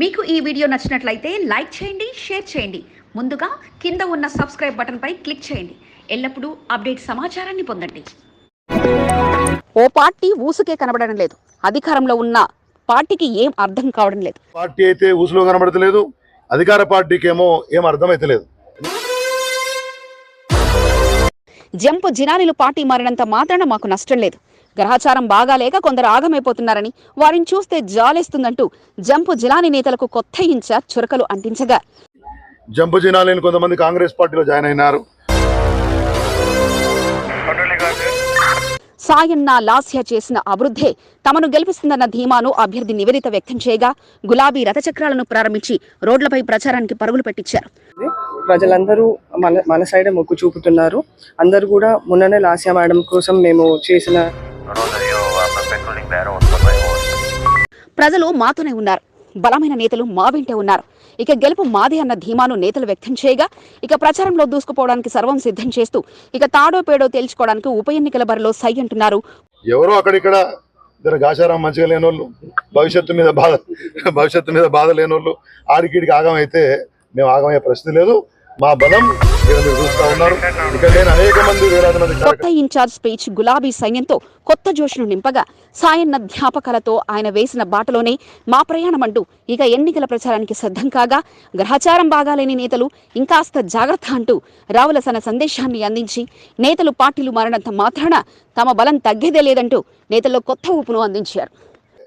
మీకు ఈ వీడియో నచ్చినట్లయితే లైక్ చేయండి షేర్ చేయండి. ముందుగా కింద ఉన్న సబ్స్క్రైబ్ బటన్పై క్లిక్ చేయండి. ఎల్లప్పుడూ అప్డేట్ సమాచారాన్ని పొందండి. ఓ పార్టీ ఊసుకే కనబడడం లేదు. అధికారంలో ఉన్న పార్టీకి ఏం అర్థం కావడం లేదు. పార్టీ అయితే ఊసులో కనబడతలేదు. అధికార పార్టీకి ఏమో ఏం అర్థమైతలేదు. జంపు జినానీలు పార్టీ మారినంత మాత్రాన మాకు నష్టం లేదు. గ్రహచారం బాగాలేక కొందరు ఆగమైపోతున్నారని వారిని చూస్తే జాలేస్తుందంటూ జంపు జిలానీ నేతలకు కొత్త ఇన్ఛార్జ్ చురకలు అంటించగా. జంపు జినాలని కొంతమంది కాంగ్రెస్ పార్టీలో జాయిన్ అయినారు. సాయన్న లాస్య చేసిన అభివృద్ధే తమను గెలిపిస్తుందన్న ధీమాను అభ్యర్థి నివేదిత వ్యక్తం చేయగా గులాబీ రథచక్రాలను ప్రారంభించి రోడ్లపై ప్రచారానికి పరుగులు పెట్టించారు. ప్రజలందరూ మన మన సైడే మొక్కు చూపుతున్నారు. అందరూ కూడా మొన్ననే లాస్యా మేడం కోసం మేము చేసిన ప్రజలు మాతోనే ఉన్నారు. బలమైన నేతలు మా వెంటే ఉన్నారు. ఇక గెలుపు మాదే అన్న ధీమాను నేతలు వ్యక్తం చేయగా ఇక ప్రచారంలో దూసుకుపోవడానికి సర్వం సిద్ధం చేస్తూ ఇక తాడో పేడో తేల్చుకోవడానికి ఉప ఎన్నికల బరిలో సై అంటున్నారు. ఎవరో అక్కడిక్కడ ఇద్దరు గాచారం మంచిగా లేనోళ్ళు భవిష్యత్తు మీద బాధ భవిష్యత్తు మీద బాధ లేనోళ్ళు ఆడికిడికి ఆగం అయితే మేము ఆగమయ్యే ప్రశ్న లేదు. మా బలం ఇక్కడ మీరు చూస్తా ఉన్నారు. ఇక్కడ నేను అనేక మంది వేలాది మంది కొత్త ఇన్ఛార్జ్ స్పీచ్ గులాబీ సైన్యంతో కొత్త జోష్ను నింపగా సాయన్న జ్ఞాపకాలతో ఆయన వేసిన బాటలోనే మా ప్రయాణం అంటూ ఇక ఎన్నికల ప్రచారానికి సిద్ధం కాగా గ్రహచారం బాగాలేని నేతలు ఇంకాస్త జాగ్రత్త అంటూ రావుల సన సందేశాన్ని అందించి నేతలు పార్టీలు మారినంత మాత్రాన తమ బలం తగ్గేదే లేదంటూ నేతల్లో కొత్త ఊపును అందించారు.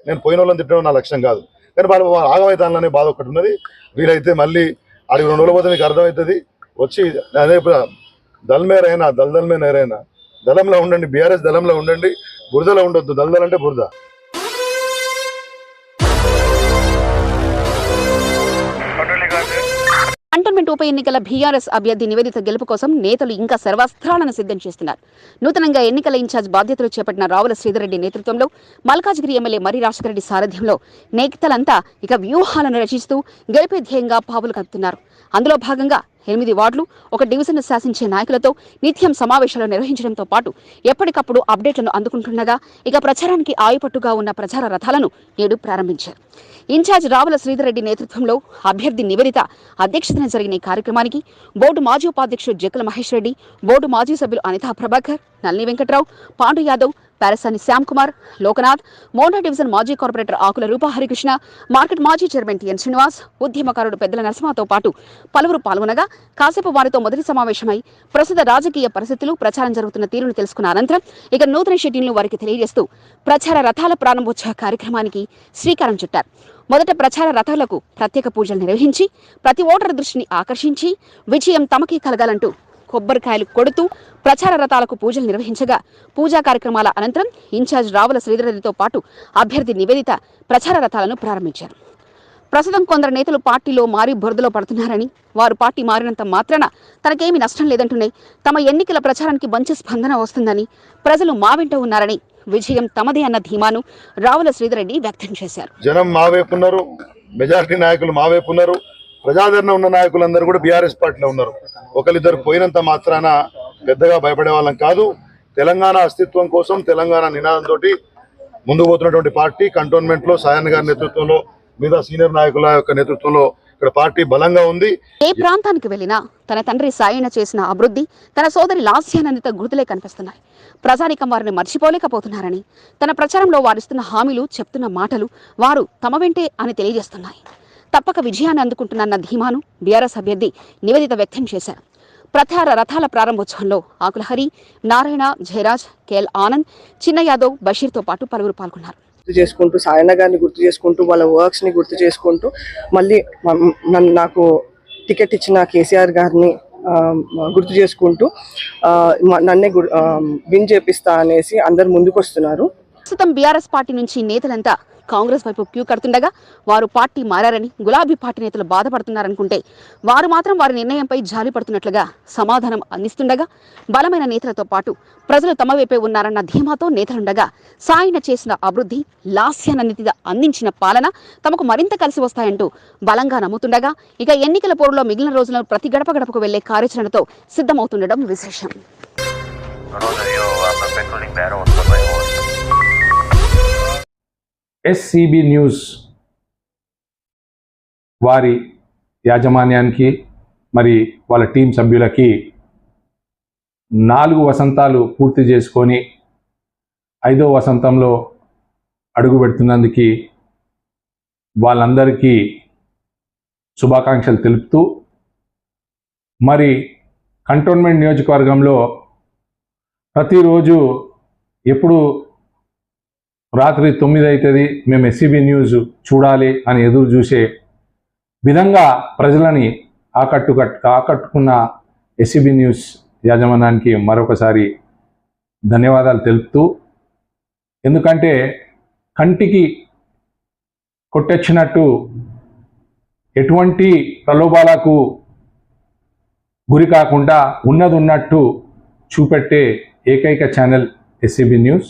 నేను పోయిన వాళ్ళని తిట్టడం నా లక్ష్యం కాదు. కానీ వాళ్ళు ఆగమైతాననే బాధ ఒకటి ఉన్నది. వీలైతే మళ్ళీ అడిగి రెండు రోజుల పోతే మీకు అర్థమవుతుంది. వచ్చి అదే దళమేరైనా దల్మేరైనా నేరైనా దళంలో ఉండండి బీఆర్ఎస్ దళంలో ఉండండి బురదలో ఉండొద్దు. దళదలంటే బురద. కంటోన్మెంట్ ఉప ఎన్నికల బీఆర్ఎస్ అభ్యర్థి నివేదిత గెలుపు కోసం నేతలు ఇంకా సర్వస్త్రాలను సిద్ధం చేస్తున్నారు. నూతనంగా ఎన్నికల ఇన్ఛార్జ్ బాధ్యతలు చేపట్టిన రావుల శ్రీధర్రెడ్డి నేతృత్వంలో మల్కాజ్గిరి ఎమ్మెల్యే మరి రాజశేఖరరెడ్డి సారథ్యంలో నేతలంతా ఇక వ్యూహాలను రచిస్తూ గెలిపే ధ్యేయంగా పావులు కలుపుతున్నారు అందులో భాగంగా ఎనిమిది వార్డులు ఒక డివిజన్ శాసించే నాయకులతో నిత్యం సమావేశాలు నిర్వహించడంతో పాటు ఎప్పటికప్పుడు అప్డేట్లను అందుకుంటుండగా ఇక ప్రచారానికి ఆయుపట్టుగా ఉన్న ప్రచార రథాలను నేడు ప్రారంభించారు. ఇన్ఛార్జ్ రావుల శ్రీధర్రెడ్డి నేతృత్వంలో అభ్యర్థి నివేదిత అధ్యక్షతన జరిగిన ఈ కార్యక్రమానికి బోర్డు మాజీ ఉపాధ్యక్షుడు జక్కల మహేష్ రెడ్డి బోర్డు మాజీ సభ్యులు అనితా ప్రభాకర్ నల్ని వెంకట్రావు పాండు యాదవ్ పారసాని శ్యామ్ కుమార్ లోకనాథ్ మోండా డివిజన్ మాజీ కార్పొరేటర్ ఆకుల రూపా హరికృష్ణ మార్కెట్ మాజీ చైర్మన్ టిఎన్ శ్రీనివాస్ ఉద్యమకారుడు పెద్దల నరసింహతో పాటు పలువురు పాల్గొనగా కాసేపు వారితో మొదటి సమావేశమై ప్రస్తుత రాజకీయ పరిస్థితులు ప్రచారం జరుగుతున్న తీరును తెలుసుకున్న అనంతరం ఇక నూతన షెడ్యూల్ను వారికి తెలియజేస్తూ ప్రచార రథాల ప్రారంభోత్సవ కార్యక్రమానికి శ్రీకారం చుట్టారు. మొదట ప్రచార రథాలకు ప్రత్యేక పూజలు నిర్వహించి ప్రతి ఓటరు దృష్టిని ఆకర్షించి విజయం తమకే కలగాలంటూ కొబ్బరికాయలు కొడుతూ ప్రచార రథాలకు పూజలు నిర్వహించగా పూజా కార్యక్రమాల అనంతరం ఇన్ఛార్జ్ రావుల శ్రీధరరెడ్డితో పాటు అభ్యర్థి నివేదిత ప్రచార రథాలను ప్రారంభించారు. ప్రస్తుతం కొందరు నేతలు పార్టీలో మారి బురదలో పడుతున్నారని వారు పార్టీ మారినంత మాత్రాన తనకేమీ నష్టం లేదంటున్నాయి. తమ ఎన్నికల ప్రచారానికి మంచి స్పందన వస్తుందని ప్రజలు మా వెంట ఉన్నారని విజయం తమదే అన్న ధీమాను రావుల శ్రీధరెడ్డి వ్యక్తం చేశారు. జనం మా వైపు ఉన్నారు మెజారిటీ నాయకులు మా వైపు ఉన్నారు. ప్రజాదరణ ఉన్న నాయకులందరూ కూడా బీఆర్ఎస్ పార్టీలో ఉన్నారు. ఒకరిద్దరు పోయినంత మాత్రాన పెద్దగా భయపడే వాళ్ళం కాదు. తెలంగాణ అస్తిత్వం కోసం తెలంగాణ నినాదంతో ముందుకు పోతున్నటువంటి పార్టీ కంటోన్మెంట్లో సాయన్న గారి నేతృత్వంలో మీద సీనియర్ నాయకుల యొక్క నేతృత్వంలో ఇక్కడ పార్టీ బలంగా ఉంది. ఏ ప్రాంతానికి వెళ్ళినా తన తండ్రి సాయన చేసిన అభివృద్ధి తన సోదరి లాస్యానందిత గుర్తులే కనిపిస్తున్నాయి. ప్రజానికం వారిని మర్చిపోలేకపోతున్నారని తన ప్రచారంలో వారిస్తున్న హామీలు చెప్తున్న మాటలు వారు తమ వెంటే అని తెలియజేస్తున్నాయి. తప్పక విజయాన్ని అందుకుంటున్న ధీమాను బీఆర్ఎస్ అభ్యర్థి నివేదిత వ్యక్తం చేశారు. ప్రచార రథాల ప్రారంభోత్సవంలో ఆకుల హరి నారాయణ జయరాజ్ కేఎల్ ఆనంద్ చిన్న యాదవ్ బషీర్తో పాటు పలువురు పాల్గొన్నారు. గుర్తు చేసుకుంటూ సాయన్న గారిని గుర్తు చేసుకుంటూ వాళ్ళ వర్క్స్ని గుర్తు చేసుకుంటూ మళ్ళీ నన్ను నాకు టికెట్ ఇచ్చిన కేసీఆర్ గారిని గుర్తు చేసుకుంటూ నన్నే విన్ చేపిస్తా అనేసి అందరు ముందుకు వస్తున్నారు ప్రస్తుతం బీఆర్ఎస్ పార్టీ నుంచి నేతలంతా కాంగ్రెస్ వైపు క్యూ కడుతుండగా వారు పార్టీ మారారని గులాబీ పార్టీ నేతలు బాధపడుతున్నారనుకుంటే వారు మాత్రం వారి నిర్ణయంపై జాలి పడుతున్నట్లుగా సమాధానం అందిస్తుండగా బలమైన నేతలతో పాటు ప్రజలు తమ వైపే ఉన్నారన్న ధీమాతో నేతలుండగా సాయన చేసిన అభివృద్ధి లాస్యానందిత అందించిన పాలన తమకు మరింత కలిసి వస్తాయంటూ బలంగా నమ్ముతుండగా ఇక ఎన్నికల పోరులో మిగిలిన రోజులను ప్రతి గడప గడపకు వెళ్ళే కార్యాచరణతో సిద్ధమవుతుండడం విశేషం. ఎస్సిబి న్యూస్ వారి యాజమాన్యానికి మరి వాళ్ళ టీం సభ్యులకి నాలుగు వసంతాలు పూర్తి చేసుకొని ఐదో వసంతంలో అడుగు పెడుతున్నందుకు వాళ్ళందరికీ శుభాకాంక్షలు తెలుపుతూ మరి కంటోన్మెంట్ నియోజకవర్గంలో ప్రతిరోజు ఎప్పుడు రాత్రి తొమ్మిది అవుతుంది మేము ఎస్సీబీ న్యూస్ చూడాలి అని ఎదురు చూసే విధంగా ప్రజలని ఆకట్టు ఆకట్టుకున్న ఎస్సీబీ న్యూస్ యాజమాన్యానికి మరొకసారి ధన్యవాదాలు తెలుపుతూ ఎందుకంటే కంటికి కొట్టొచ్చినట్టు ఎటువంటి ప్రలోభాలకు గురి కాకుండా ఉన్నది ఉన్నట్టు చూపెట్టే ఏకైక ఛానల్ ఎస్సీబీ న్యూస్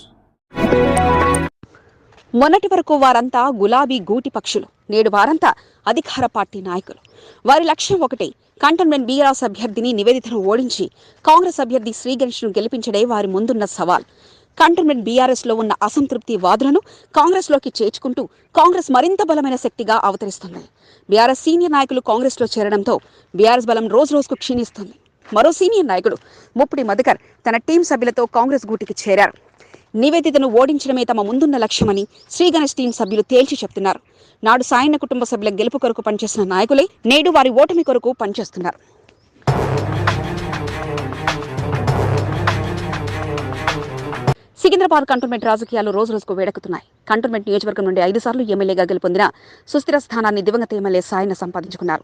మొన్నటి వరకు వారంతా గులాబీ గూటి పక్షులు. నేడు వారంతా అధికార పార్టీ నాయకులు. వారి లక్ష్యం ఒకటే కంటోన్మెంట్ బీఆర్ఎస్ అభ్యర్థిని నివేదితను ఓడించి కాంగ్రెస్ అభ్యర్థి శ్రీగణేష్ను గెలిపించడే వారి ముందున్న సవాల్. కంటోన్మెంట్ బీఆర్ఎస్లో ఉన్న అసంతృప్తి వాదులను కాంగ్రెస్లోకి చేర్చుకుంటూ కాంగ్రెస్ మరింత బలమైన శక్తిగా అవతరిస్తుంది. బీఆర్ఎస్ సీనియర్ నాయకులు కాంగ్రెస్లో చేరడంతో బీఆర్ఎస్ బలం రోజు రోజుకు క్షీణిస్తుంది. మరో సీనియర్ నాయకుడు ముప్పుడి మధుకర్ తన టీం సభ్యులతో కాంగ్రెస్ గూటికి చేరారు. నివేదితను ఓడించడమే తమ ముందున్న లక్ష్యమని శ్రీ గణేష్ టీం సభ్యులు తేల్చి చెప్తున్నారు. నాడు సాయన్న కుటుంబ సభ్యుల గెలుపు కొరకు పనిచేసిన నాయకులే నేడు వారి ఓటమి కొరకు పనిచేస్తున్నారు. సికింద్రాబాద్ కంటోన్మెంట్ రాజకీయాలు రోజు రోజుకు వేడెక్కుతున్నాయి. కంటోన్మెంట్ నియోజకవర్గం నుండి ఐదు సార్లు ఎమ్మెల్యేగా గెలుపొందిన సుస్థిర స్థానాన్ని దివంగత ఎమ్మెల్యే సాయన సంపాదించుకున్నారు.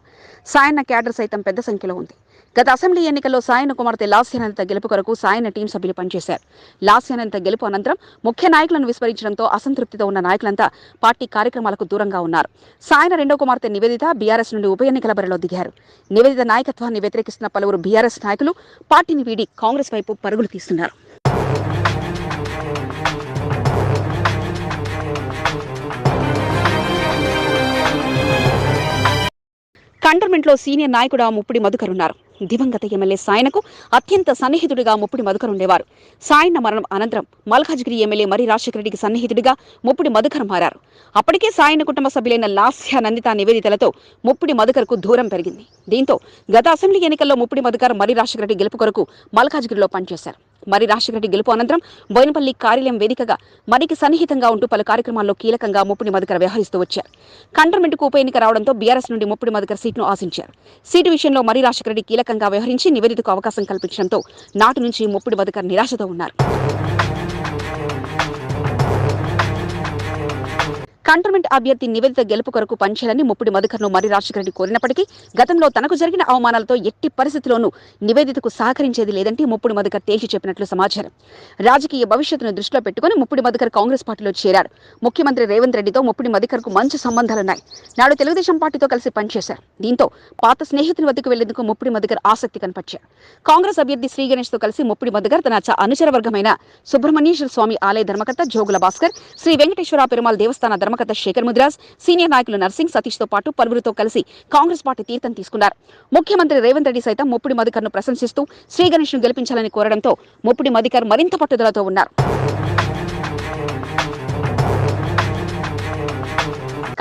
సాయన్న క్యాడర్ సైతం పెద్ద సంఖ్యలో ఉంది. గత అసెంబ్లీ ఎన్నికల్లో సాయన కుమార్తె లాస్యానంత గెలుపు కొరకు సాయన టీం సభ్యులు పనిచేశారు. లాస్యానంత గెలుపు అనంతరం ముఖ్య నాయకులను విస్మరించడంతో అసంతృప్తితో ఉన్న నాయకులంతా పార్టీ కార్యక్రమాలకు దూరంగా ఉన్నారు. సాయన రెండో కుమార్తె నివేదిత బీఆర్ఎస్ నుండి ఉప ఎన్నికల బరిలో దిగారు. నివేదిత నాయకత్వాన్ని వ్యతిరేకిస్తున్న పలువురు బీఆర్ఎస్ నాయకులు పార్టీని వీడి కాంగ్రెస్ వైపు పరుగులు తీస్తున్నారు. కంటర్మెంట్లో సీనియర్ నాయకుడు ముప్పిడి మధుకర్ ఉన్నారు. దివంగత ఎమ్మెల్యే సాయనకు అత్యంత సన్నిహితుడిగా ముప్పిడి మధుకర్ ఉండేవారు. సాయన్న మరణం అనంతరం మల్కాజ్గిరి ఎమ్మెల్యే మరి రాజశేఖర రెడ్డికి సన్నిహితుడిగా ముప్పిడి మధుకర్ మారారు. అప్పటికే సాయన కుటుంబ సభ్యులైన లాస్య నందిత నివేదితలతో ముప్పిడి మధుకర్కు దూరం పెరిగింది. దీంతో గత అసెంబ్లీ ఎన్నికల్లో ముప్పిడి మధుకర్ మరి రాజశేఖర రెడ్డి గెలుపు కొరకు మల్కాజ్గిరిలో పనిచేశారు. మరి రాజశేఖర రెడ్డి గెలుపు అనంతరం బోయినపల్లి కార్యాలయం వేదికగా మరికి సన్నిహితంగా ఉంటూ పలు కార్యక్రమాల్లో కీలకంగా ముప్పిడి మధుకర్ వ్యవహరిస్తూ వచ్చారు. కంటర్మెంట్కు ఉప ఎన్నిక రావడంతో బీఆర్ఎస్ నుండి ముప్పిడి మధుకర్ సీట్ను ఆశించారు. సీటు విషయంలో మరి రాజశేఖర రెడ్డి కీలకంగా వ్యవహరించి నివేదితకు అవకాశం కల్పించడంతో నాటి నుంచి ముప్పిడి మధుకర్ నిరాశతో ఉన్నారు. కంటోన్మెంట్ అభ్యర్థి నివేదిత గెలుపు కొరకు పనిచేయాలని ముప్పిడి మధుకర్ను మరి రాజశేఖర రెడ్డి కోరినప్పటికీ గతంలో తనకు జరిగిన అవమానాలతో ఎట్టి పరిస్థితిలోనూ నివేదితకు సహకరించేది లేదంటే ముప్పిడి మధుకర్ తేల్చి చెప్పినట్లు సమాచారం. రాజకీయ భవిష్యత్తును దృష్టిలో పెట్టుకుని ముప్పిడి మధుకర్ కాంగ్రెస్ పార్టీలో చేరారు. ముఖ్యమంత్రి రేవంత్ రెడ్డితో ముప్పిడి మధుకర్కు మంచి సంబంధాలున్నాయి. నాడు తెలుగుదేశం పార్టీతో కలిసి పనిచేశారు. దీంతో పాత స్నేహితుని వద్దకు వెళ్ళేందుకు ముప్పిడి మధుకర్ ఆసక్తి కనపరిచారు. కాంగ్రెస్ అభ్యర్థి శ్రీ గణేష్తో కలిసి ముప్పిడి మధుకర్ తన అనుచర వర్గమైన సుబ్రహ్మణ్యేశ్వర స్వామి ఆలయ ధర్మకర్త జోగుల భాస్కర్ శ్రీ వెంకటేశ్వర పెరుమాల్ దేవస్థాన ధర్మకర్త శేఖర్ ముద్రాజ్ సీనియర్ నాయకులు నర్సింగ్ సతీష్తో పాటు పలువురితో కలిసి కాంగ్రెస్ పార్టీ తీర్థం తీసుకున్నారు. ముఖ్యమంత్రి రేవంత్ రెడ్డి సైతం ముప్పిడి మధుకర్ను ప్రశంసిస్తూ శ్రీ గణేష్ను గెలిపించాలని కోరడంతో ముప్పుడి మధుకర్ మరింత పట్టుదలతో ఉన్నారు.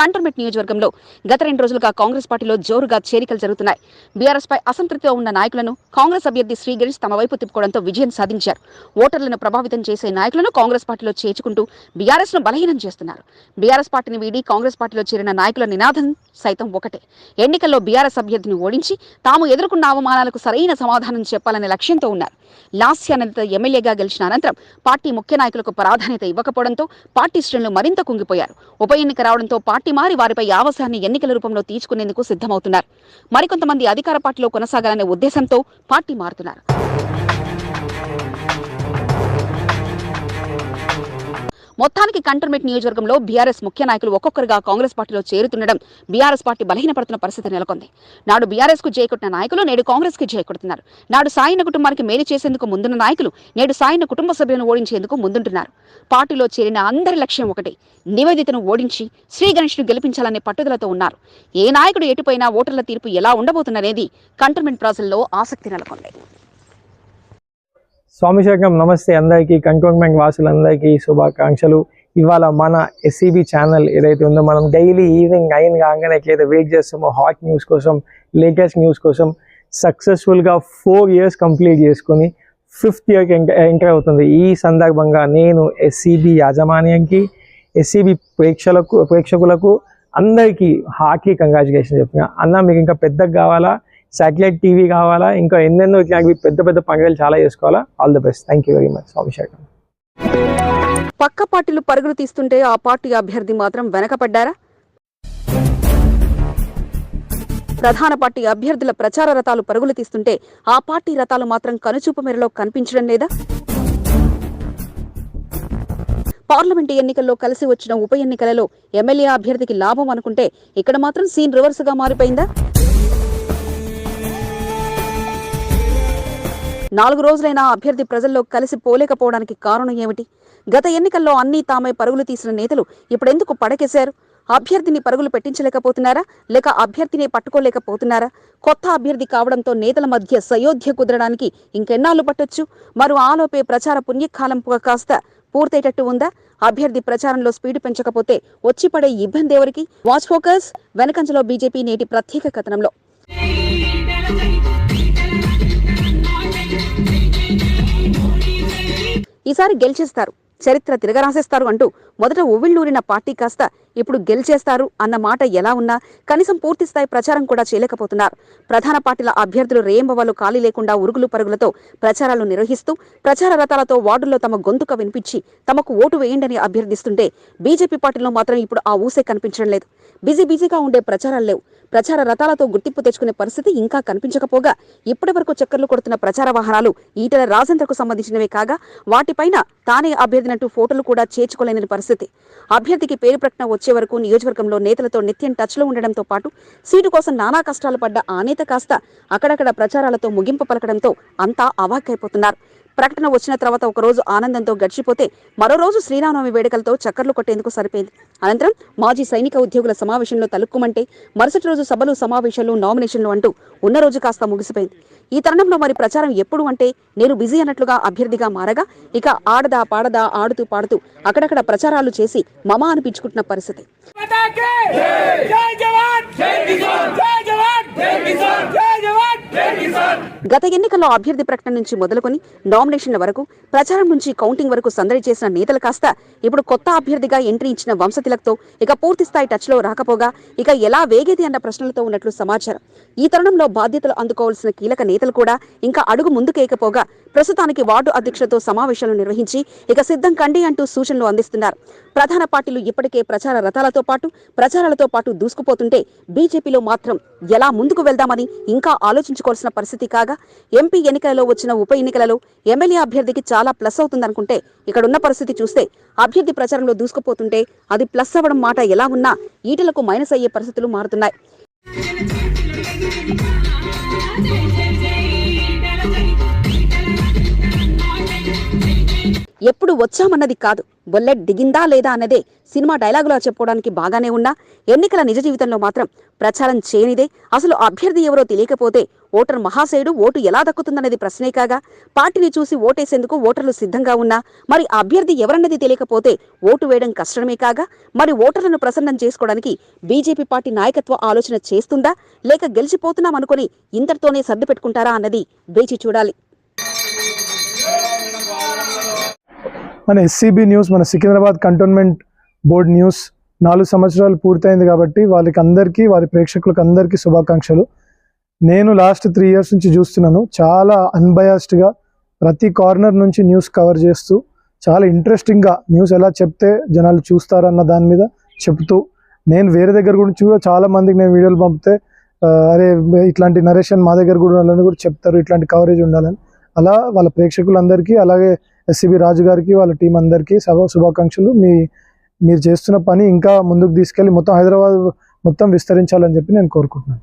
కంటోన్మెంట్ నియోజకవర్గంలో గత రెండు రోజులుగా కాంగ్రెస్ పార్టీలో జోరుగా చేరికలు జరుగుతున్నాయి. బీఆర్ఎస్ పై అసంతృప్తితో ఉన్న నాయకులను కాంగ్రెస్ అభ్యర్థి శ్రీ తమ వైపు తిప్పుకోవడంతో విజయం సాధించారు. ఓటర్లను ప్రభావితం చేసే నాయకులను కాంగ్రెస్ పార్టీలో చేర్చుకుంటూ బీఆర్ఎస్ను బలహీనం చేస్తున్నారు. బీఆర్ఎస్ పార్టీని వీడి కాంగ్రెస్ పార్టీలో చేరిన నాయకుల నినాదం సైతం ఒకటే. ఎన్నికల్లో బీఆర్ఎస్ అభ్యర్థిని ఓడించి తాము ఎదుర్కొన్న అవమానాలకు సరైన సమాధానం చెప్పాలనే లక్ష్యంతో ఉన్నారు. లాస్యానంత ఎమ్మెల్యేగా గెలిచిన అనంతరం పార్టీ ముఖ్య నాయకులకు ప్రాధాన్యత ఇవ్వకపోవడంతో పార్టీ శ్రేణులు మరింత కుంగిపోయారు. ఉప ఎన్నిక రావడంతో పార్టీ మారి వారిపై ఆవశాన్ని ఎన్నికల రూపంలో తీర్చుకునేందుకు సిద్ధమవుతున్నారు. మరికొంతమంది అధికార పార్టీలో కొనసాగాలనే ఉద్దేశంతో పార్టీ మారుతున్నారు. మొత్తానికి కంటర్మెంట్ నియోజకవర్గంలో బీఆర్ఎస్ ముఖ్య నాయకులు ఒక్కొక్కరుగా కాంగ్రెస్ పార్టీలో చేరుతుండడం బీఆర్ఎస్ పార్టీ బలహీనపడుతున్న పరిస్థితి నెలకొంది. నాడు బీఆర్ఎస్కు జయకొట్టిన నాయకులు నేడు కాంగ్రెస్కి జయకొడుతున్నారు నాడు సాయన కుటుంబానికి మేలు చేసేందుకు ముందున్న నాయకులు నేడు సాయన కుటుంబ సభ్యులను ఓడించేందుకు ముందుంటున్నారు. పార్టీలో చేరిన అందరి లక్ష్యం ఒకటే నివేదితను ఓడించి శ్రీ గణేష్ను గెలిపించాలనే పట్టుదలతో ఉన్నారు. ఏ నాయకుడు ఎటుపోయినా ఓటర్ల తీర్పు ఎలా ఉండబోతుందనేది కంటర్మెంట్ ప్రజల్లో ఆసక్తి నెలకొంది. స్వామిశేఖరం నమస్తే అందరికీ కంటోన్మెంట్ వాసులందరికీ శుభాకాంక్షలు. ఇవాళ మన ఎస్సీబీ ఛానల్ ఏదైతే ఉందో మనం డైలీ ఈవినింగ్ నైన్ కాగానే ఎట్లయితే వెయిట్ చేస్తామో హాట్ న్యూస్ కోసం లేటెస్ట్ న్యూస్ కోసం సక్సెస్ఫుల్గా ఫోర్ ఇయర్స్ కంప్లీట్ చేసుకొని ఫిఫ్త్ ఇయర్కి ఎంటర్ అవుతుంది. ఈ సందర్భంగా నేను ఎస్సీబీ యాజమాన్యానికి ఎస్సీబీ ప్రేక్షలకు ప్రేక్షకులకు అందరికీ హాకీ కంగ్రాచులేషన్ చెప్తున్నా. అన్న మీకు ఇంకా పెద్దగా కావాలా? శాటిలైట్ టీవీ కావాలా? ఇంకా ఎన్నెన్నో ఇట్లాంటివి పెద్ద పెద్ద పండుగలు చాలా చేసుకోవాలా? All the best thank you very much అభిషేకం పక్క పార్టీలు పరుగులు తీస్తుంటే ఆ పార్టీ అభ్యర్థి మాత్రం వెనకపడ్డారా? ప్రధాన పార్టీ అభ్యర్థుల ప్రచార రథాలు పరుగులు తీస్తుంటే ఆ పార్టీ రథాలు మాత్రం కనుచూపు మేరలో కనిపించడం లేదా? పార్లమెంట్ ఎన్నికల్లో కలిసి వచ్చిన ఉప ఎన్నికలలో ఎమ్మెల్యే అభ్యర్థికి లాభం అనుకుంటే ఇక్కడ మాత్రం సీన్ రివర్స్గా మారిపోయిందా? నాలుగు రోజులైనా అభ్యర్థి ప్రజల్లో కలిసి పోలేకపోవడానికి కారణం ఏమిటి? గత ఎన్నికల్లో అన్నీ తామే పరుగులు తీసిన నేతలు ఇప్పుడెందుకు పడకేశారు? అభ్యర్థిని పరుగులు పెట్టించలేకపోతున్నారా? లేక అభ్యర్థిని పట్టుకోలేకపోతున్నారా? కొత్త అభ్యర్థి కావడంతో నేతల మధ్య సయోధ్య కుదరడానికి ఇంకెన్నాళ్ళు పట్టొచ్చు? మరో ఆలోపే ప్రచార పుణ్యకాలం కాస్త పూర్తయ్యేటట్టు ఉందా? అభ్యర్థి ప్రచారంలో స్పీడ్ పెంచకపోతే వచ్చి పడే ఇబ్బంది ఎవరికి? వాచ్ ఫోకస్ వెనకంచలో బీజేపీ నేటి ప్రత్యేక కథనంలో. ఈసారి గెలిచిస్తారు. చరిత్ర తిరగరాసేస్తారు అంటూ మొదట ఉవ్విళ్ళూరిన పార్టీ కాస్త ఇప్పుడు గెలిచేస్తారు అన్న మాట ఎలా ఉన్నా కనీసం పూర్తి స్థాయి ప్రచారం కూడా చేయలేకపోతున్నారు. ప్రధాన పార్టీల అభ్యర్థులు రేంబవలు ఖాళీ లేకుండా ఉరుగులు పరుగులతో ప్రచారాలు నిర్వహిస్తూ ప్రచార రథాలతో వార్డుల్లో తమ గొంతుక వినిపించి తమకు ఓటు వేయండని అభ్యర్థిస్తుంటే బీజేపీ పార్టీలో మాత్రం ఇప్పుడు ఆ ఊసే కనిపించడం లేదు. బిజీ బిజీగా ఉండే ప్రచారాలు లేవు. ప్రచార రథాలతో గుర్తింపు తెచ్చుకునే పరిస్థితి ఇంకా కనిపించకపోగా ఇప్పటి వరకు చక్కర్లు కొడుతున్న ప్రచార వాహనాలు ఈటల రాజేంద్రకు సంబంధించినవే కాగా వాటిపైన తానే అభ్యర్థినట్టు ఫోటోలు కూడా చేర్చుకోలేని పరిస్థితి అభ్యర్థికి పేరు ప్రకటన వచ్చే వరకు నియోజకవర్గంలో నేతలతో నిత్యం టచ్లో ఉండడంతో పాటు సీటు కోసం నానా కష్టాలు పడ్డ ఆ నేత కాస్త అక్కడక్కడ ప్రచారాలతో ముగింపు పలకడంతో అంతా అవాక్కైపోతున్నారు. ప్రకటన వచ్చిన తర్వాత ఒక రోజు ఆనందంతో గడిచిపోతే మరో రోజు శ్రీరామనవమి వేడుకలతో చక్కర్లు కొట్టేందుకు సరిపోయింది. అనంతరం మాజీ సైనిక ఉద్యోగుల సమావేశంలో తలుక్కుమంటే మరుసటి రోజు సభలు సమావేశాలు నామినేషన్లు అంటూ ఉన్న రోజు కాస్త ముగిసిపోయింది. ఈ తరుణంలో మరి ప్రచారం ఎప్పుడు అంటే నేను బిజీ అన్నట్లుగా అభ్యర్థిగా మారగా ఇక ఆడదా పాడదా ఆడుతూ పాడుతూ అక్కడక్కడ ప్రచారాలు చేసి మమ అనిపించుకుంటున్న పరిస్థితి. గత ఎన్నికల్లో అభ్యర్థి ప్రకటన నుంచి మొదలుకొని నామినేషన్ల వరకు ప్రచారం నుంచి కౌంటింగ్ వరకు సందడి చేసిన నేతలు కాస్త ఇప్పుడు కొత్త అభ్యర్థిగా ఎంట్రీ ఇచ్చిన వంశతిలక్తో ఇక పూర్తి స్థాయి టచ్లో రాకపోగా ఇక ఎలా వేగేది అన్న ప్రశ్నలతో ఉన్నట్లు సమాచారం. ఈ తరుణంలో బాధ్యతలు అందుకోవాల్సిన కీలక నేతలు కూడా ఇంకా అడుగు ముందుకేయకపోగా ప్రస్తుతానికి వార్డు అధ్యక్షులతో సమావేశాలు నిర్వహించి ఇక సిద్ధం కండి అంటూ సూచనలు అందిస్తున్నారు. ప్రధాన పార్టీలు ఇప్పటికే ప్రచార రథాలతో పాటు ప్రచారాలతో పాటు దూసుకుపోతుంటే బీజేపీలో మాత్రం ఎలా ముందుకు వెళ్దామని ఇంకా ఆలోచించుకోవాల్సిన పరిస్థితి కాగా ఎంపీ ఎన్నికలలో వచ్చిన ఉప ఎన్నికలలో ఎమ్మెల్యే అభ్యర్థికి చాలా ప్లస్ అవుతుందనుకుంటే ఇక్కడున్న పరిస్థితి చూస్తే అభ్యర్థి ప్రచారంలో దూసుకుపోతుంటే అది ప్లస్ అవ్వడం మాట ఎలా ఉన్నా ఈటలకు మైనస్ అయ్యే పరిస్థితులు మారుతున్నాయి. ఎప్పుడు వచ్చామన్నది కాదు. బుల్లెట్ దిగిందా లేదా అన్నదే సినిమా డైలాగులా చెప్పుకోవడానికి బాగానే ఉన్నా ఎన్నికల నిజ జీవితంలో మాత్రం ప్రచారం చేయనిదే. అసలు అభ్యర్థి ఎవరో తెలియకపోతే ఓటర్ మహాశయుడు ఓటు ఎలా దక్కుతుందన్నది ప్రశ్నే కాగా పార్టీని చూసి ఓటేసేందుకు ఓటర్లు సిద్ధంగా ఉన్నా మరి అభ్యర్థి ఎవరన్నది తెలియకపోతే ఓటు వేయడం కష్టమే కాగా మరి ఓటర్లను ప్రసన్నం చేసుకోవడానికి బీజేపీ పార్టీ నాయకత్వ ఆలోచన చేస్తుందా లేక గెలిచిపోతున్నాం అనుకుని ఇంతటితోనే సర్దు పెట్టుకుంటారా అన్నది వేచి చూడాలి. మన ఎస్సీబీ న్యూస్ మన సికింద్రాబాద్ కంటోన్మెంట్ బోర్డ్ న్యూస్ నాలుగు సంవత్సరాలు పూర్తయింది కాబట్టి వాళ్ళకి అందరికీ వారి ప్రేక్షకులకు అందరికీ శుభాకాంక్షలు. నేను లాస్ట్ త్రీ ఇయర్స్ నుంచి చూస్తున్నాను. చాలా అన్బయాస్డ్గా ప్రతి కార్నర్ నుంచి న్యూస్ కవర్ చేస్తూ చాలా ఇంట్రెస్టింగ్గా న్యూస్ ఎలా చెప్తే జనాలు చూస్తారన్న దాని మీద చెప్తూ నేను వేరే దగ్గర కూడా చూ చాలా మందికి నేను వీడియోలు పంపితే అరే ఇట్లాంటి నరేషన్ మా దగ్గర కూడా ఉండాలని కూడా చెప్తారు ఇట్లాంటి కవరేజ్ ఉండాలని. అలా వాళ్ళ ప్రేక్షకులందరికీ అలాగే ఎస్సీబీ రాజు గారికి వాళ్ళ టీం అందరికీ శుభ శుభాకాంక్షలు. మీ మీరు చేస్తున్న పని ఇంకా ముందుకు తీసుకెళ్ళి మొత్తం హైదరాబాద్ మొత్తం విస్తరించాలని చెప్పి నేను కోరుకుంటున్నాను.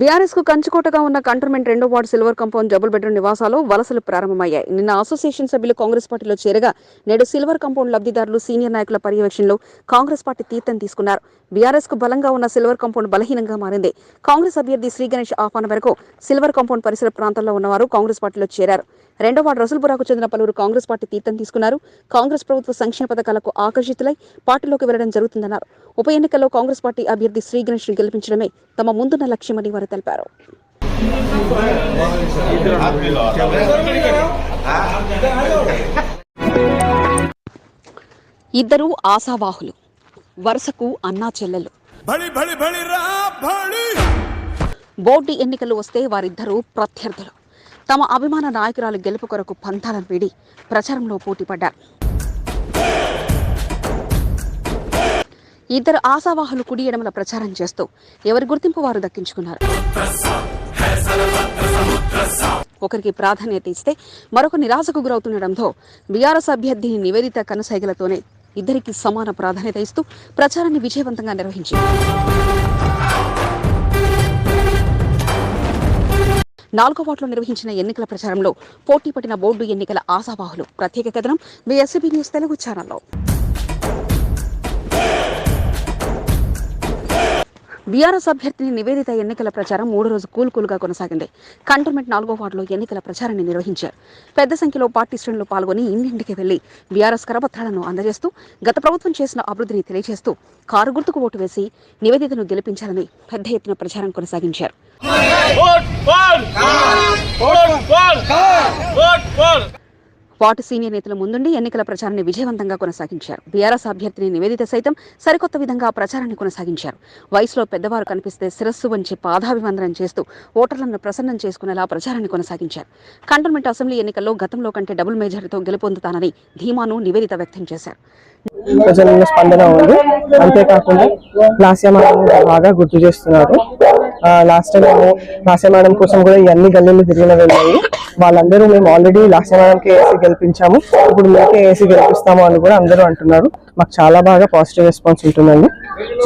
బీఆర్ఎస్కు కంచుకోటగా ఉన్న కంటోన్మెంట్ రెండో ward silver compound double bedroom నివాసాలు వలసలు ప్రారంభమయ్యాయి. నిన్న అసోసియేషన్ సభ్యులు కాంగ్రెస్ పార్టీలో చేరగా నేడు సిల్వర్ కాంపౌండ్ లబ్ధిదారులు సీనియర్ నాయకుల పర్యవేక్షణలో కాంగ్రెస్ పార్టీ తీర్థం తీసుకున్నారు. బీఆర్ఎస్కు బలంగా ఉన్న సిల్వర్ కాంపౌండ్ బలహీనంగా మారింది. కాంగ్రెస్ అభ్యర్థి శ్రీ గణేష్ ఆహ్వానం మేరకు సిల్వర్ కాంపౌండ్ పరిసర ప్రాంతాల్లో ఉన్నవారు కాంగ్రెస్ పార్టీలో చేరారు. రెండో వార్డు రసూల్పురాకు చెందిన పలువురు కాంగ్రెస్ పార్టీ తీర్థం తీసుకున్నారు. కాంగ్రెస్ ప్రభుత్వ సంక్షేమ పథకాలకు ఆకర్షితులై పార్టీలోకి వెళ్ళడం జరుగుతుందన్నారు. ఉప ఎన్నికల్లో కాంగ్రెస్ పార్టీ అభ్యర్థి శ్రీ గణేష్ను గెలిపించడమే తమ ముందున్న లక్ష్యమని వారు తెలిపారు. ఇద్దరు ఆశావాహులు వరుసకు అన్నా చెల్లెలు. బోర్డు ఎన్నికలు వస్తే వారిద్దరూ ప్రత్యర్థులు. తమ అభిమాన నాయకురాలు గెలుపు కొరకు పంతాలను వీడి ప్రచారంలో పోటీ పడ్డారు. ఇద్దరు ఆశావాహులు కుడి ఎడమల ప్రచారం చేస్తూ ఎవరి గుర్తింపు వారు దక్కించుకున్నారు. ఒకరికి ప్రాధాన్యత ఇస్తే మరొక నిరాశకు గురవుతుండటంతో బీఆర్ఎస్ అభ్యర్థి నివేదిత కనసైగలతోనే ఇద్దరికి సమాన ప్రాధాన్యత ఇస్తూ ప్రచారాన్ని విజయవంతంగా నిర్వహించింది. నాలుగో వార్డులో నిర్వహించిన ఎన్నికల ప్రచారంలో పోటీ పడిన బోర్డు ఎన్నికల ఆశావాహులు ప్రత్యేక కథనం మీ ఎస్సీబీ న్యూస్ తెలుగు ఛానల్లో. బీఆర్ఎస్ అభ్యర్థిని నివేదిత ఎన్నికల ప్రచారం మూడు రోజు కూల్కూలుగా కొనసాగింది. కంటోన్మెంట్ నాలుగో వార్డులో ఎన్నికల ప్రచారాన్ని నిర్వహించారు. పెద్ద సంఖ్యలో పార్టీ శ్రేణులు పాల్గొని ఇంటింటికి వెళ్ళి బీఆర్ఎస్ కరపత్రాలను అందజేస్తూ గత ప్రభుత్వం చేసిన అభివృద్ధిని తెలియజేస్తూ కారు గుర్తుకు ఓటు వేసి నివేదితను గెలిపించాలని పెద్ద ఎత్తున ప్రచారం కొనసాగించారు. వార్డు సీనియర్ నేతల ముందుండి ఎన్నికల ప్రచారాన్ని విజయవంతంగా కొనసాగించారు. బీఆర్ఎస్ అభ్యర్థిని నివేదిత సైతం సరికొత్త విధంగా ప్రచారాన్ని కొనసాగించారు. వయసులో పెద్దవారు కనిపిస్తే శిరస్సు వంచి పాదాభివందనం చేస్తూ ఓటర్లను ప్రసన్నం చేసుకునేలా ప్రచారాన్ని కొనసాగించారు. కంటోన్మెంట్ అసెంబ్లీ ఎన్నికల్లో గతంలో కంటే డబుల్ మేజర్తో గెలుపొందుతానని ధీమాను నివేదిత వ్యక్తం చేశారు. ప్రజల స్పందన ఉంది. అంతేకాకుండా బాగా గుర్తు చేస్తున్నారు. లాస్ట్ టైం మేము లాస్య మేడం కోసం కూడా ఇవన్నీ గల్లీలు తిరిగిన వెళ్ళాయి. వాళ్ళందరూ మేము ఆల్రెడీ లాస్య మేడంకి ఏసీ గెలిపించాము. ఇప్పుడు మీకే ఏసీ గెలిపిస్తాము అని కూడా అందరూ అంటున్నారు. మాకు చాలా బాగా పాజిటివ్ రెస్పాన్స్ ఉంటుందండి.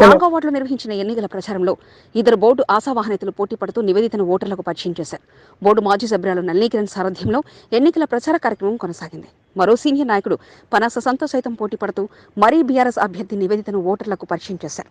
నాలుగో వార్డులో నిర్వహించిన ఎన్నికల ప్రచారంలో ఇద్దరు బోర్డు ఆశావాహనేతలు పోటీ పడుతూ నివేదితను ఓటర్లకు పరిచయం చేశారు. బోర్డు మాజీ సభ్యురాలు నల్లీకిరణ్ సారథ్యంలో ఎన్నికల ప్రచార కార్యక్రమం కొనసాగింది. మరో సీనియర్ నాయకుడు పనాస సంతోష్ సైతం పోటీ పడుతూ మరీ బీఆర్ఎస్ అభ్యర్థి నివేదితను ఓటర్లకు పరిచయం చేశారు.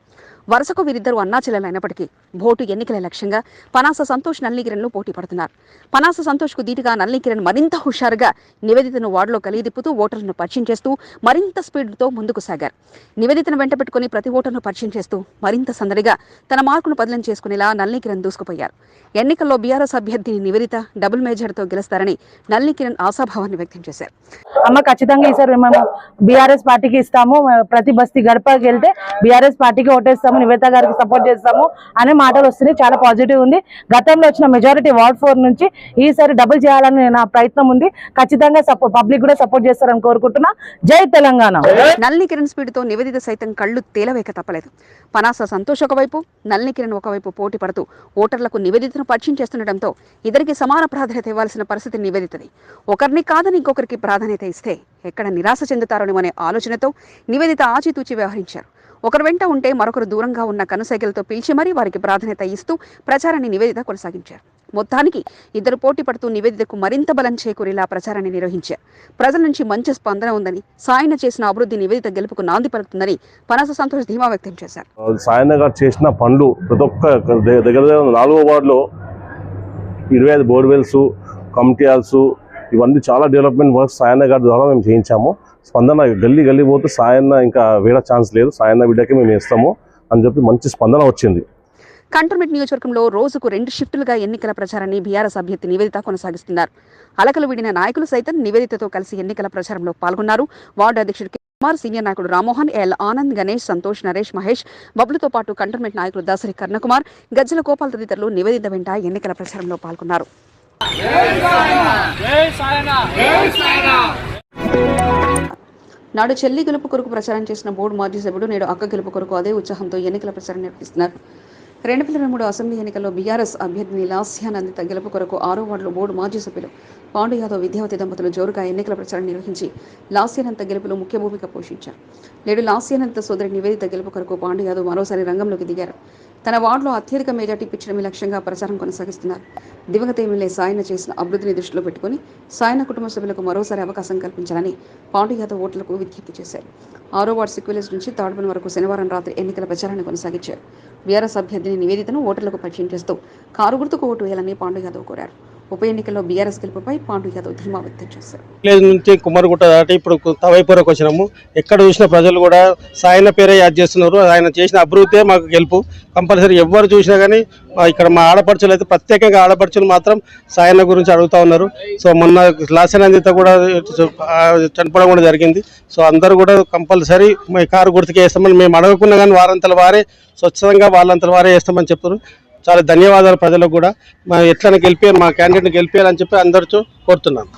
వరుసకు వీరిద్దరూ అన్నాచెల్లెలైనప్పటికీ ఓటు ఎన్నికల లక్ష్యంగా పనాస సంతోష్ నల్లికిరణ్లు పోటీ పడుతున్నారు. పనాస సంతోష్కు ధీటుగా నల్లికిరణ్ మరింత హుషారుగా నివేదితను వార్డులో కలిదిప్పుతూ ఓటర్లను పరిచయం చేస్తూ మరింత స్పీడ్తో ముందుకు సాగారు. నివేదితను వెంట పెట్టుకుని ప్రతి ఓటర్ను పరిచయం చేస్తూ మరింత సందడిగా తన మార్కును బదిలం చేసుకునేలా నల్లికిరణ్ దూసుకుపోయారు. ఎన్నికల్లో బీఆర్ఎస్ అభ్యర్థిని నివేదిత డబుల్ మేజర్తో గెలుస్తారని నల్లికిరణ్ ఆశాభావాన్ని వ్యక్తం చేశారు. అమ్మ ఖచ్చితంగా ఈసారి మేము బీఆర్ఎస్ పార్టీకి ఇస్తాము. ప్రతి బస్తీ గడపకి వెళ్తే బీఆర్ఎస్ పార్టీకి ఓటేస్తాము నివేత గారికి సపోర్ట్ చేస్తాము అనే మాటలు వస్తున్నాయి. చాలా పాజిటివ్ ఉంది. గతంలో వచ్చిన మెజారిటీ వార్డ్ ఫోర్ నుంచి ఈసారి డబుల్ చేయాలని నా ప్రయత్నం ఉంది. ఖచ్చితంగా పబ్లిక్ కూడా సపోర్ట్ చేస్తారని కోరుకుంటున్నా. జై తెలంగాణ. నల్ని కిరణ్ స్పీడ్తో నివేదిత సైతం కళ్ళు తేలవేక తప్పలేదు. పనాస సంతోష్ ఒకవైపు నల్ని కిరణ్ ఒకవైపు పోటీ పడుతూ ఓటర్లకు నివేదితను పరిచయం చేస్తుండటంతో ఇద్దరికి సమాన ప్రాధాన్యత ఇవ్వాల్సిన పరిస్థితి నివేదితది. ఒకరిని కాదని ఇంకొకరికి ప్రాధాన్యత ఇస్తే ఎక్కడ నిరాశ చెందుతారోనేమనే ఆలోచనతో నివేదిత ఆచితూచి వ్యవహరించారు. ఒకరు వెంట ఉంటే మరొకరు దూరంగా ఉన్న కనుసైగలతో పిలిచి మరీ వారికి ప్రాధాన్యత ఇస్తూ ప్రచారాన్ని నివేదిత కొనసాగించారు. మొత్తానికి ఇద్దరు పోటీ పడుతూ నివేదితకు మరింత బలం చేకూరేలా ప్రచారాన్ని నిర్వహించారు. ప్రజల నుంచి మంచి స్పందన ఉందని సాయన చేసిన అభివృద్ధి నివేదిత గెలుపుకు నాంది పలుకుతుందని పనస సంతోష్ ధీమా వ్యక్తం చేశారు. సాయన గారు చేసిన పనులు ప్రతి ఒక్క దగ్గర నాలుగో వార్డులో ఇరవై ఐదు బోర్వెల్స్ కమిటీ హాల్స్ ఇవన్నీ చాలా డెవలప్మెంట్ వర్క్స్ సాయన్న గారి ద్వారా మేము చేయించాము. స్పందన గల్లీ గల్లీ పోతే సాయన్న ఇంకా వేరే ఛాన్స్ లేదు. సాయన్న బిడ్డకి మేము ఇస్తాము అని చెప్పి మంచి స్పందన వచ్చింది. కంటోన్మెంట్ నియోజకవర్గంలో రోజుకు రెండు షిఫ్టులుగా ఎన్నికల ప్రచారాన్ని బీఆర్ఎస్ అభ్యర్థి నివేదిత కొనసాగిస్తున్నారు. అలకలు విడిన నాయకులు సైతం నివేదితతో కలిసి ఎన్నికల ప్రచారంలో పాల్గొన్నారు. వార్డు అధ్యక్షుడు కుమార్ సీనియర్ నాయకుడు రామ్మోహన్ ఎల్. ఆనంద్ గణేష్ సంతోష్ నరేష్ మహేష్ బబ్లుతో పాటు కంటోన్మెంట్ నాయకులు దాసరి కర్ణకుమార్ గజ్జల గోపాల్ తదితరులు నివేదిత వెంట ఎన్నికల ప్రచారంలో పాల్గొన్నారు. నాడు చెల్లి గెలుపు కొరకు ప్రచారం చేసిన బోర్డు మాజీ సభ్యుడు నేడు అక్క గెలుపు కొరకు అదే ఉత్సాహంతో ఎన్నికల ప్రచారం నిర్వహిస్తున్నారు. రెండు వేల మూడు అసెంబ్లీ ఎన్నికల్లో బీఆర్ఎస్ అభ్యర్థిని లాస్యానందిత గెలుపు కొరకు ఆరో వార్డులో బోర్డు మాజీ సభ్యులు పాండు యాదవ్ విద్యావతి దంపతులు జోరుగా ఎన్నికల ప్రచారం నిర్వహించి లాస్యానంత గెలుపులో ముఖ్య భూమిక పోషించారు. నేడు లాస్యానంత సోదరి నివేదిత గెలుపు కొరకు పాండు యాదవ్ మరోసారి రంగంలోకి దిగారు. తన వార్డులో అత్యధిక మెజార్టీ పిచ్చడమే లక్ష్యంగా ప్రచారం కొనసాగిస్తున్నారు. దివంగత ఎమ్మెల్యే సాయన చేసిన అభివృద్ధిని దృష్టిలో పెట్టుకుని సాయన కుటుంబ సభ్యులకు మరోసారి అవకాశం కల్పించాలని పాండు యాదవ్ ఓట్లకు విజ్ఞప్తి చేశారు. ఆరో వార్డు సిక్విలేజ్ నుంచి తాడుపని వరకు శనివారం రాత్రి ఎన్నికల ప్రచారాన్ని కొనసాగించారు. బీఆర్ఎస్ అభ్యర్థిని నివేదితను ఓటర్లకు పరిచయం చేస్తూ కారు గుర్తుకు ఓటు వేయాలని పాండు యాదవ్ కోరారు. ఉప ఎన్నికల్లో బీఆర్ఎస్ గెలుపుపై పాండు యాదవ్ ధీమా వ్యక్తం చేశారు. విలేజ్ నుంచి కుమ్మరిగుట్ట దాటి ఇప్పుడు తవైపురకు వచ్చినాము. ఎక్కడ చూసిన ప్రజలు కూడా సాయన పేరే యాద్ చేస్తున్నారు. ఆయన చేసిన అభివృద్ధి మాకు గెలుపు. కంపల్సరీ ఎవరు చూసినా కానీ ఇక్కడ మా ఆడపడుచులు అయితే ప్రత్యేకంగా ఆడపడుచులు మాత్రం సాయన గురించి అడుగుతా ఉన్నారు. సో మొన్న లాసనందిత కూడా చనిపోవడం కూడా జరిగింది. సో అందరూ కూడా కంపల్సరీ మీ కారు గుర్తుకే వేస్తామని మేము అడగకుండా కానీ వారంతల వారే స్వచ్ఛంగా వాళ్ళంతల వారే వేస్తామని చెప్పారు చాలా ధన్యవాదాలు ప్రజలకు కూడా. మా ఎట్లనే గెలిపారు మా క్యాండిడేట్ని గెలిపారని చెప్పి అందరితో కోరుతున్నాను.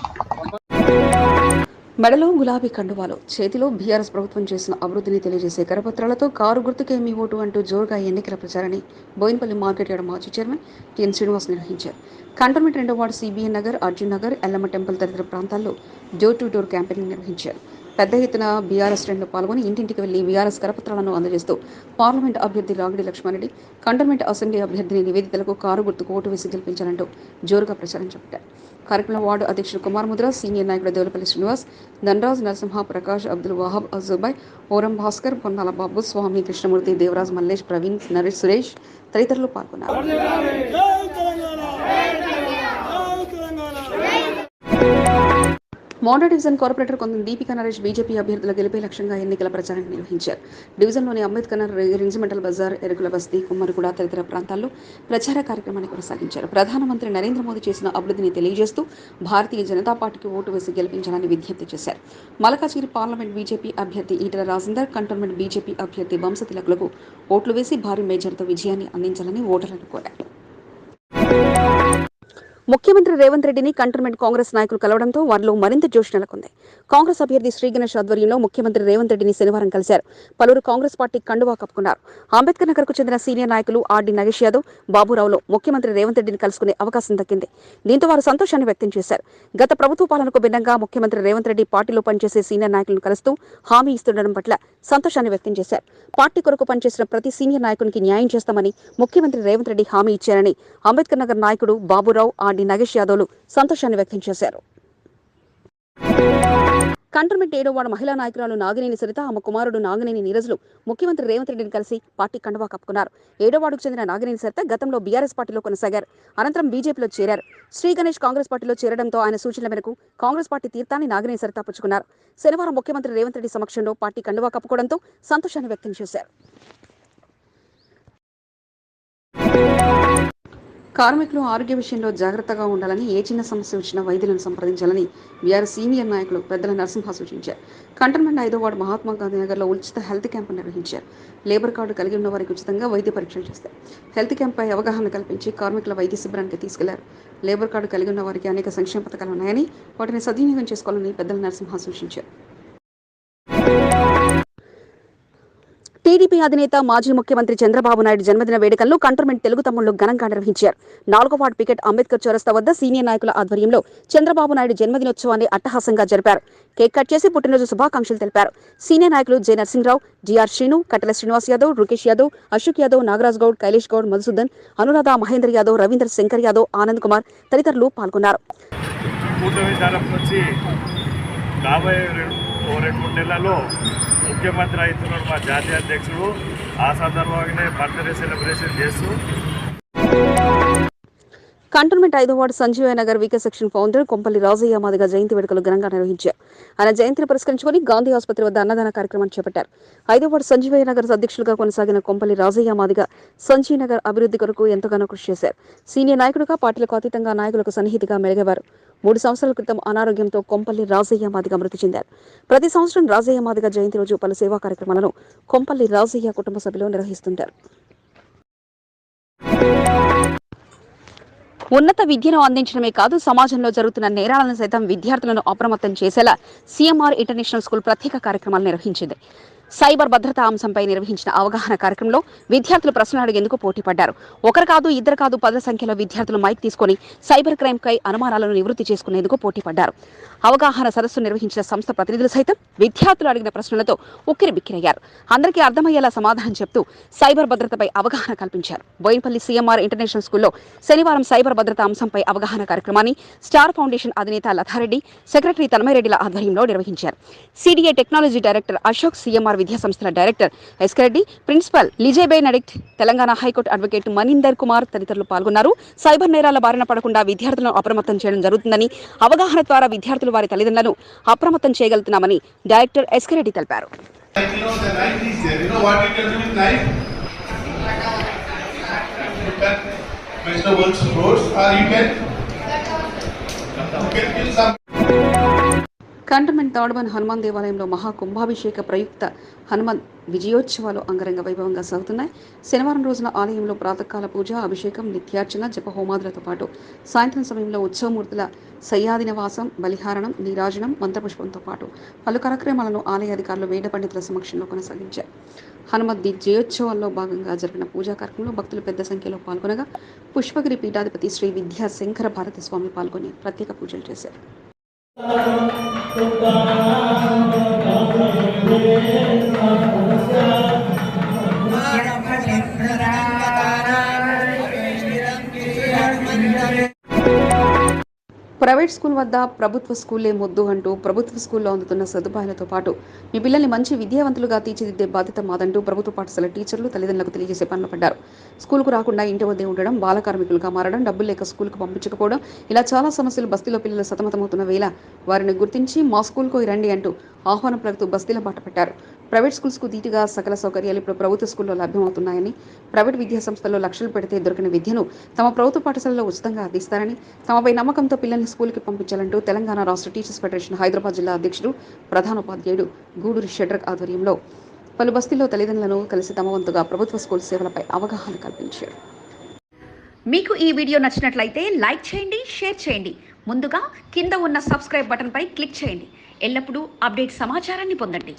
మెడలో గులాబీ కండువాలు చేతిలో బీఆర్ఎస్ ప్రభుత్వం చేసిన అభివృద్ధిని తెలియజేసే కరపత్రాలతో కారు గుర్తుకే మీ ఓటు అంటూ జోరుగా ఎన్నికల ప్రచారాన్ని బోయినపల్లి మార్కెట్ యార్డ్ మాజీ చైర్మన్ టిఎన్ శ్రీనివాస్ నిర్వహించారు. కంటోన్మెంట్ రెండో ward CBN Nagar Arjun Nagar Yellamma temple తదితర ప్రాంతాల్లో డోర్ టు డోర్ క్యాంపెయినింగ్ నిర్వహించారు. పెద్ద ఎత్తున బీఆర్ఎస్ శ్రేణులు పాల్గొని ఇంటింటికి వెళ్ళి బీఆర్ఎస్ కరపత్రాలను అందజేస్తూ పార్లమెంట్ అభ్యర్థి లాగిడి లక్ష్మారెడ్డి కంటోన్మెంట్ అసెంబ్లీ అభ్యర్థిని నివేదితలకు కారు గుర్తుకు ఓటు వేసి గెలిపించాలంటూ జోరుగా ప్రచారం చేపట్టారు. కార్యక్రమంలో వార్డు అధ్యక్షుడు కుమార్ ముద్ర సీనియర్ నాయకుడు దేవులపల్లి శ్రీనివాస్ ధనరాజ్ నరసింహ ప్రకాష్ అబ్దుల్ వాహబ్ అజుబాయ్ ఓరం భాస్కర్ పొన్నాల బాబు స్వామి కృష్ణమూర్తి దేవరాజ్ మల్లేష్ ప్రవీణ్ నరేష్ సురేష్ తదితరులు పాల్గొన్నారు. మోడల్ డివిజన్ కార్పొరేటర్ కొంత దీపికా నరేష్ బీజేపీ అభ్యర్థుల గెలిపే లక్ష్యంగా ఎన్నికల ప్రచారాన్ని నిర్వహించారు. డివిజన్లోని అంబేద్కర్ నగర్ రింజిమెంటల్ బజార్ ఎరుకుల బస్తీ కుమ్మరిగూడ తదితర ప్రాంతాల్లో ప్రచార కార్యక్రమాన్ని కొనసాగించారు. ప్రధానమంత్రి నరేంద్ర మోదీ చేసిన అభివృద్ధిని తెలియజేస్తూ భారతీయ జనతా పార్టీకి ఓటు వేసి గెలిపించాలని విజ్ఞప్తి చేశారు. మలకాచిగిరి పార్లమెంట్ బీజేపీ అభ్యర్థి ఈటల రాజేందర్ కంటోన్మెంట్ బీజేపీ అభ్యర్థి వంశతిలకులకు ఓట్లు వేసి భారీ మేజర్తో విజయాన్ని అందించాలని ఓటర్లను కోరారు. ముఖ్యమంత్రి రేవంత్ రెడ్డిని కంటోన్మెంట్ కాంగ్రెస్ నాయకులు కలవడంతో వారిలో మరింత జోష్ నెలకొంది. కాంగ్రెస్ అభ్యర్థి శ్రీగణేష్ ఆధ్వర్యంలో ముఖ్యమంత్రి రేవంత్ రెడ్డిని శనివారం కలిశారు. పలువురు కాంగ్రెస్ పార్టీ కండువా కప్పుకున్నారు. అంబేద్కర్ నగర్కు చెందిన సీనియర్ నాయకులు ఆర్డి నగేష్ యాదవ్ బాబురావులో ముఖ్యమంత్రి రేవంత్ రెడ్డిని కలుసుకునే అవకాశం దక్కింది. దీంతో వారు సంతోషాన్ని వ్యక్తం చేశారు. గత ప్రభుత్వ పాలనకు భిన్నంగా ముఖ్యమంత్రి రేవంత్ రెడ్డి పార్టీలో పనిచేసే సీనియర్ నాయకులను కలుస్తూ హామీ ఇస్తుండడం పట్ల సంతోషాన్ని వ్యక్తం చేశారు. పార్టీ కొరకు పనిచేసిన ప్రతి సీనియర్ నాయకునికి న్యాయం చేస్తామని ముఖ్యమంత్రి రేవంత్ రెడ్డి హామీ ఇచ్చారని అంబేద్కర్ నగర్ నాయకుడు బాబురావు ఆర్డి నగేష్ యాదవ్లు సంతోషాన్ని వ్యక్తం చేశారు. కంటోన్మెంట్ ఏడో మహిళా నాయకురాలు నాగినేని సరిత ఆమె కుమారుడు నాగినేని నీరజులు ముఖ్యమంత్రి రేవంత్ రెడ్డిని కలిసి పార్టీ కండువా కప్పుకున్నారు. ఏడో చెందిన నాగినేని సరిత గతంలో బీఆర్ఎస్ పార్టీలో కొనసాగారు. అనంతరం బీజేపీలో చేరారు. శ్రీ గణేష్ కాంగ్రెస్ పార్టీలో చేరడంతో ఆయన సూచనల మేరకు కాంగ్రెస్ పార్టీ తీర్థాన్ని నాగినేని సరిత పుచ్చుకున్నారు. శనివారం ముఖ్యమంత్రి రేవంత్ రెడ్డి సమక్షంలో పార్టీ కండువా కప్పుకోవడంతో సంతోషాన్ని వ్యక్తం చేశారు. కార్మికులు ఆరోగ్య విషయంలో జాగ్రత్తగా ఉండాలని ఏ చిన్న సమస్య వచ్చినా వైద్యులను సంప్రదించాలని బీఆర్ సీనియర్ నాయకులు పెద్దల నరసింహ సూచించారు. కంటోన్మెంట్ ఐదో వార్డు మహాత్మా గాంధీ నగర్లో ఉచిత హెల్త్ క్యాంపు నిర్వహించారు. లేబర్ కార్డు కలిగి ఉన్న వారికి ఉచితంగా వైద్య పరీక్షలు చేస్తారు. హెల్త్ క్యాంప్పై అవగాహన కల్పించి కార్మికుల వైద్య శిబిరానికి తీసుకెళ్ళారు. లేబర్ కార్డు కలిగి ఉన్న వారికి అనేక సంక్షేమ పథకాలు ఉన్నాయని వాటిని సద్వినియోగం చేసుకోవాలని పెద్దల నరసింహ సూచించారు. టీడీపీ అధినేత మాజీ ముఖ్యమంత్రి చంద్రబాబు నాయుడు జన్మదిన వేడుకల్లో కంటర్మెంట్ తెలుగు తమ్ముళ్ళు ఘనంగా నిర్వహించారు. నాలుగో వార్డు పికెట్ అంబేద్కర్ చౌరస్తా వద్ద సీనియర్ నాయకుల ఆధ్వర్యంలో చంద్రబాబు నాయుడు జన్మదినోత్సవాన్ని అట్టహాసంగా జరిపారు. కేక్ కట్ చేసి పుట్టినరోజు శుభాకాంక్షలు తెలిపారు. సీనియర్ నాయకులు జె నరసింహరావు జిఆర్ శ్రీను కట్టెల శ్రీనివాస్ యాదవ్ రుకేష్ యాదవ్ అశోక్ యాదవ్ నాగరాజ్ గౌడ్ కైలేష్ గౌడ్ మధుసూదన్ అనురాధ మహేందర్ యాదవ్ రవీంద్ర శంకర్ యాదవ్ ఆనంద్ కుమార్ తదితరులు పాల్గొన్నారు. రెండు ఓ రెండు మూడు నెలల్లో ముఖ్యమంత్రి అవుతున్నాడు మా జాతీయ అధ్యక్షుడు. ఆ సందర్భంగానే బర్త్డే సెలబ్రేషన్ చేస్తూ కంటోన్మెంట్ ఐదో ward Nagar VK section founder Kompalli Rajaiah Madiga జయంతి వేడుకలు ఘనంగా నిర్వహించారు. ఆయన జయంతిని పురస్కరించుకుని గాంధీ ఆసుపత్రి వద్ద అన్నదాన కార్యక్రమాన్ని చేపట్టారు. ఐదో వార్డు సంజీవయ్య నగర్ అధ్యక్షులుగా కొనసాగిన కొంపల్లి రాజయ్య మాదిగ సంజీవ్ నగర్ అభివృద్ధి కొరకు ఎంతగానో కృషి చేశారు. సీనియర్ నాయకుడుగా పార్టీలకు అతీతంగా నాయకులకు సన్నిహితిగా మెలిగేవారు. మూడు సంవత్సరాల క్రితం అనారోగ్యంతో కొంపల్లి రాజయ్య మాదిగ మృతి చెందారు. ప్రతి సంవత్సరం రాజయ్య మాదిగ జయంతి రోజు పలు సేవా కార్యక్రమాలను కొంపల్లి రాజయ్య కుటుంబ సభ్యులు నిర్వహిస్తుంటారు. ఉన్నత విద్యను అందించడమే కాదు సమాజంలో జరుగుతున్న నేరాలను సైతం విద్యార్థులను అప్రమత్తం చేసేలా సీఎంఆర్ ఇంటర్నేషనల్ స్కూల్ ప్రత్యేక కార్యక్రమాలు నిర్వహించింది. సైబర్ భద్రతా అంశంపై నిర్వహించిన అవగాహన కార్యక్రమంలో విద్యార్థులు ప్రశ్నలు అడిగేందుకు పోటీ పడ్డారు ఒకరు కాదు ఇద్దరు కాదు పదుల సంఖ్యలో విద్యార్థులు మైక్ తీసుకొని సైబర్ క్రైమ్ పై అనుమానాలను నివృత్తి చేసుకునేందుకు పోటీ పడ్డారు అవగాహన సదస్సు నిర్వహించిన సంస్థ ప్రతినిధులు సైతం విద్యార్థులు అడిగిన ప్రశ్నలతో ఉక్కిరి బిక్కిరయ్యారు అందరికీ అర్థమయ్యేలా సమాధానం చెప్తూ సైబర్ భద్రతపై అవగాహన కల్పించారు. బోయినపల్లి సీఎంఆర్ ఇంటర్నేషనల్ స్కూల్లో శనివారం సైబర్ భద్రత అంశంపై అవగాహన కార్యక్రమాన్ని స్టార్ ఫౌండేషన్ అధినేత లథారెడ్డి సెక్రటరీ తన్మయరెడ్డిల ఆధ్వర్యంలో నిర్వహించారు. CDA technology director Ashok CMR విద్యా సంస్థల డైరెక్టర్ ఎస్కే రెడ్డి ప్రిన్సిపల్ లిజేబే నడిక్ట్ Telangana high court advocate Maninder Kumar తదితరులు పాల్గొన్నారు సైబర్ నేరాల బారిన పడకుండా విద్యార్థులను అప్రమత్తం చేయడం జరుగుతుందని అవగాహన ద్వారా విద్యార్థులు వారి తల్లిదండ్రులను అప్రమత్తం చేయగలుగుతున్నామని డైరెక్టర్ ఎస్కే రెడ్డి తెలిపారు vegetables, fruits, or you can, you can kill some. Cantonment Tadbund Hanuman దేవాలయంలో మహా కుంభాభిషేక ప్రయుక్త హనుమాన్ విజయోత్సవాలు అంగరంగ వైభవంగా సాగుతున్నాయి. శనివారం రోజున ఆలయంలో ప్రాతకాల పూజ అభిషేకం నిత్యార్చన జపహోమాదులతో పాటు సాయంత్రం సమయంలో ఉత్సవమూర్తుల సయ్యాది నివాసం బలిహారణం నీరాజనం మంత్రపుష్పంతో పాటు పలు కార్యక్రమాలను ఆలయ అధికారులు వేద పండితుల సమక్షంలో కొనసాగించారు హనుమత్ జయోత్సవాల్లో భాగంగా జరిగిన పూజా కార్యక్రమంలో భక్తులు పెద్ద సంఖ్యలో పాల్గొనగా పుష్పగిరి పీఠాధిపతి శ్రీ విద్యా శంకర భారతి స్వామి పాల్గొని ప్రత్యేక పూజలు చేశారు. Thank you. ప్రైవేట్ స్కూల్ వద్ద ప్రభుత్వ స్కూలే మొద్దు అంటూ ప్రభుత్వ స్కూల్లో అందుతున్న సదుపాయాలతో పాటు మీ పిల్లల్ని మంచి విద్యావంతులుగా తీర్చిదిద్దే బాధ్యత మాదంటూ ప్రభుత్వ పాఠశాల టీచర్లు తల్లిదండ్రులకు తెలియజేసే పనులు పడ్డారు. స్కూల్కు రాకుండా ఇంటి వద్దే ఉండడం బాల కార్మికులుగా మారడం డబ్బులు లేక స్కూల్కు పంపించకపోవడం ఇలా చాలా సమస్యలు బస్తీలో పిల్లలు సతమతమవుతున్న వేళ వారిని గుర్తించి మా స్కూల్కు రండి అంటూ ఆహ్వానం పలుకుతూ బస్తీల బాట పెట్టారు. ప్రైవేట్ స్కూల్స్కు ధీటుగా సకల సౌకర్యాలు ఇప్పుడు ప్రభుత్వ స్కూల్లో లభ్యమవుతున్నాయని ప్రైవేట్ విద్యా సంస్థల్లో లక్షలు పెడితే దొరికిన విద్యను తమ ప్రభుత్వ పాఠశాలలో ఉచితంగా అందిస్తారని తమపై నమ్మకంతో పిల్లల్ని స్కూల్కి పంపించాలంటూ తెలంగాణ రాష్ట్ర టీచర్స్ ఫెడరేషన్ హైదరాబాద్ జిల్లా అధ్యక్షుడు ప్రధానోపాధ్యాయుడు గూడూరి షెడ్రక్ ఆధ్వర్యంలో పలు బస్తీల్లో తల్లిదండ్రులను కలిసి తమ వంతుగా ప్రభుత్వ స్కూల్ సేవలపై అవగాహన కల్పించారు. మీకు ఈ వీడియో నచ్చినట్లయితే లైక్ చేయండి షేర్ చేయండి. ముందుగా కింద ఉన్న సబ్స్క్రైబ్ బటన్పై క్లిక్ చేయండి. ఎల్లప్పుడూ అప్డేట్ సమాచారాన్ని పొందండి.